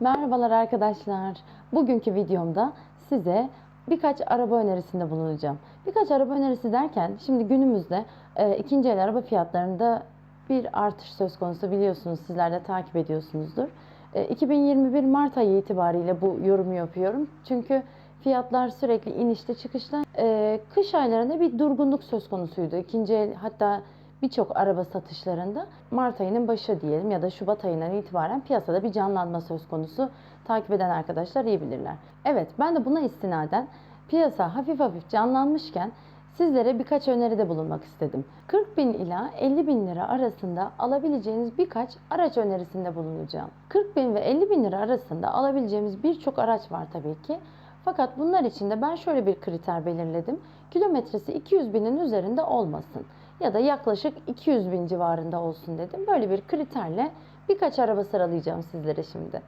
Merhabalar arkadaşlar. Bugünkü videomda size birkaç araba önerisinde bulunacağım. Birkaç araba önerisi derken şimdi günümüzde e, ikinci el araba fiyatlarında bir artış söz konusu biliyorsunuz sizler de takip ediyorsunuzdur. E, 2021 Mart ayı itibariyle bu yorumu yapıyorum. Çünkü fiyatlar sürekli inişte çıkışta. E, kış aylarında bir durgunluk söz konusuydu. İkinci el hatta birçok araba satışlarında Mart ayının başı diyelim ya da Şubat ayından itibaren piyasada bir canlanma söz konusu. Takip eden arkadaşlar iyi bilirler. Evet ben de buna istinaden piyasa hafif hafif canlanmışken sizlere birkaç öneride bulunmak istedim. 40 bin ila 50 bin lira arasında alabileceğiniz birkaç araç önerisinde bulunacağım. 40 bin ve 50 bin lira arasında alabileceğimiz birçok araç var tabii ki. Fakat bunlar için de ben şöyle bir kriter belirledim. Kilometresi 200 binin üzerinde olmasın ya da yaklaşık 200 bin civarında olsun dedim. Böyle bir kriterle birkaç araba sıralayacağım sizlere şimdi.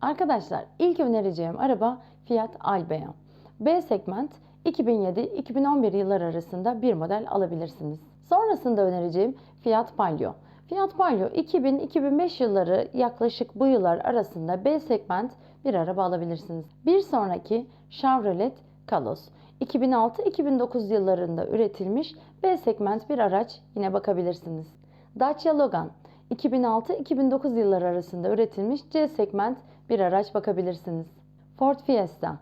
Arkadaşlar ilk önereceğim araba Fiat Albea. B segment 2007-2011 yıllar arasında bir model alabilirsiniz. Sonrasında önereceğim Fiat Palio. Fiat Palio 2000-2005 yılları yaklaşık bu yıllar arasında B segment bir araba alabilirsiniz. Bir sonraki Chevrolet Kalos. 2006-2009 yıllarında üretilmiş B segment bir araç yine bakabilirsiniz. Dacia Logan 2006-2009 yılları arasında üretilmiş C segment bir araç bakabilirsiniz. Ford Fiesta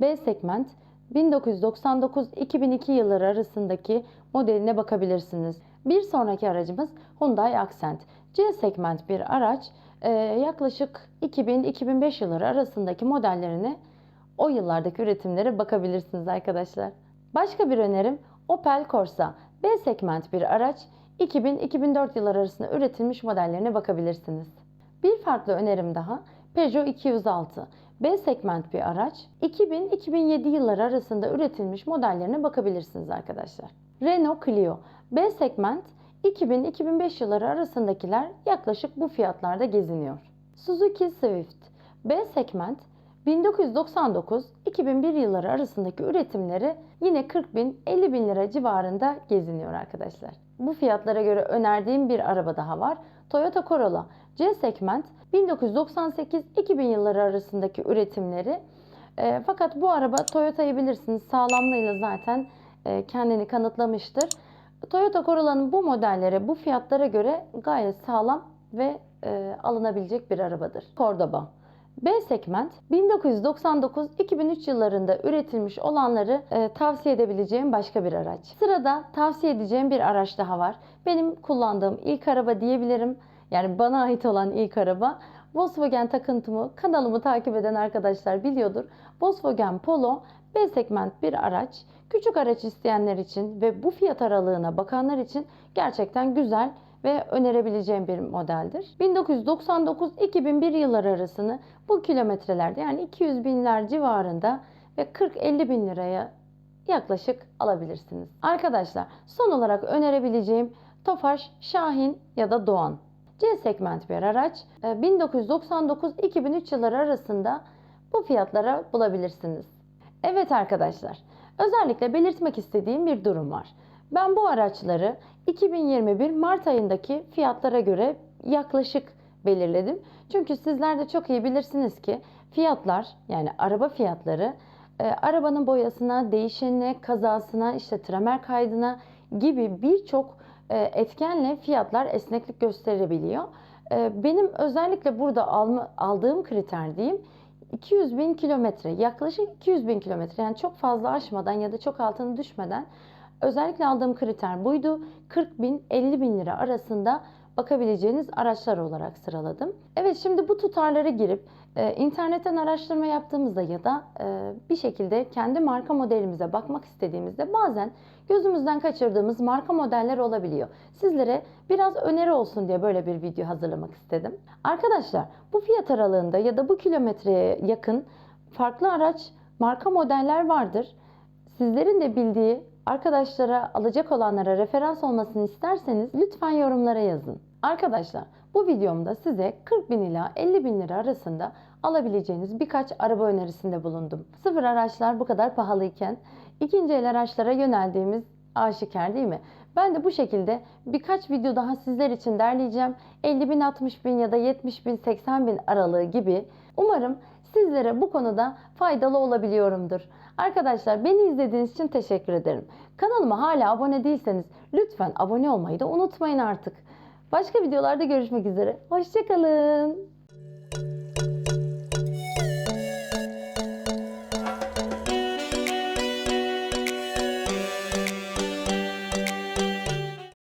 B segment 1999-2002 yılları arasındaki modeline bakabilirsiniz. Bir sonraki aracımız Hyundai Accent. C segment bir araç e, yaklaşık 2000-2005 yılları arasındaki modellerine o yıllardaki üretimlere bakabilirsiniz arkadaşlar. Başka bir önerim Opel Corsa. B segment bir araç 2000-2004 yılları arasında üretilmiş modellerine bakabilirsiniz. Bir farklı önerim daha Peugeot 206. B segment bir araç 2000-2007 yılları arasında üretilmiş modellerine bakabilirsiniz arkadaşlar. Renault Clio. B segment 2000-2005 yılları arasındakiler yaklaşık bu fiyatlarda geziniyor. Suzuki Swift. B segment 1999-2001 yılları arasındaki üretimleri yine 40 bin 50 bin lira civarında geziniyor arkadaşlar. Bu fiyatlara göre önerdiğim bir araba daha var. Toyota Corolla C segment 1998-2000 yılları arasındaki üretimleri. E, fakat bu araba Toyota'yı bilirsiniz sağlamlığıyla zaten e, kendini kanıtlamıştır. Toyota Corolla'nın bu modelleri bu fiyatlara göre gayet sağlam ve e, alınabilecek bir arabadır. Cordoba B segment 1999-2003 yıllarında üretilmiş olanları e, tavsiye edebileceğim başka bir araç. Sırada tavsiye edeceğim bir araç daha var. Benim kullandığım ilk araba diyebilirim. Yani bana ait olan ilk araba. Volkswagen takıntımı kanalımı takip eden arkadaşlar biliyordur. Volkswagen Polo B segment bir araç. Küçük araç isteyenler için ve bu fiyat aralığına bakanlar için gerçekten güzel ve önerebileceğim bir modeldir. 1999-2001 yılları arasını bu kilometrelerde yani 200 binler civarında ve 40-50 bin liraya yaklaşık alabilirsiniz. Arkadaşlar son olarak önerebileceğim Tofaş, Şahin ya da Doğan. C segment bir araç 1999-2003 yılları arasında bu fiyatlara bulabilirsiniz. Evet arkadaşlar özellikle belirtmek istediğim bir durum var. Ben bu araçları 2021 Mart ayındaki fiyatlara göre yaklaşık belirledim. Çünkü sizler de çok iyi bilirsiniz ki fiyatlar yani araba fiyatları e, arabanın boyasına, değişenine, kazasına, işte tramer kaydına gibi birçok e, etkenle fiyatlar esneklik gösterebiliyor. E, benim özellikle burada alma, aldığım kriter diyeyim 200 bin kilometre yaklaşık 200 bin kilometre yani çok fazla aşmadan ya da çok altına düşmeden Özellikle aldığım kriter buydu. 40 bin 50 bin lira arasında bakabileceğiniz araçlar olarak sıraladım. Evet şimdi bu tutarlara girip e, internetten araştırma yaptığımızda ya da e, bir şekilde kendi marka modelimize bakmak istediğimizde bazen gözümüzden kaçırdığımız marka modeller olabiliyor. Sizlere biraz öneri olsun diye böyle bir video hazırlamak istedim. Arkadaşlar bu fiyat aralığında ya da bu kilometreye yakın farklı araç marka modeller vardır. Sizlerin de bildiği arkadaşlara alacak olanlara referans olmasını isterseniz lütfen yorumlara yazın. Arkadaşlar bu videomda size 40 bin ila 50 bin lira arasında alabileceğiniz birkaç araba önerisinde bulundum. Sıfır araçlar bu kadar pahalıyken ikinci el araçlara yöneldiğimiz aşikar değil mi? Ben de bu şekilde birkaç video daha sizler için derleyeceğim. 50 bin, 60 bin ya da 70 bin, 80 bin aralığı gibi. Umarım sizlere bu konuda faydalı olabiliyorumdur. Arkadaşlar beni izlediğiniz için teşekkür ederim. Kanalıma hala abone değilseniz lütfen abone olmayı da unutmayın artık. Başka videolarda görüşmek üzere. Hoşçakalın.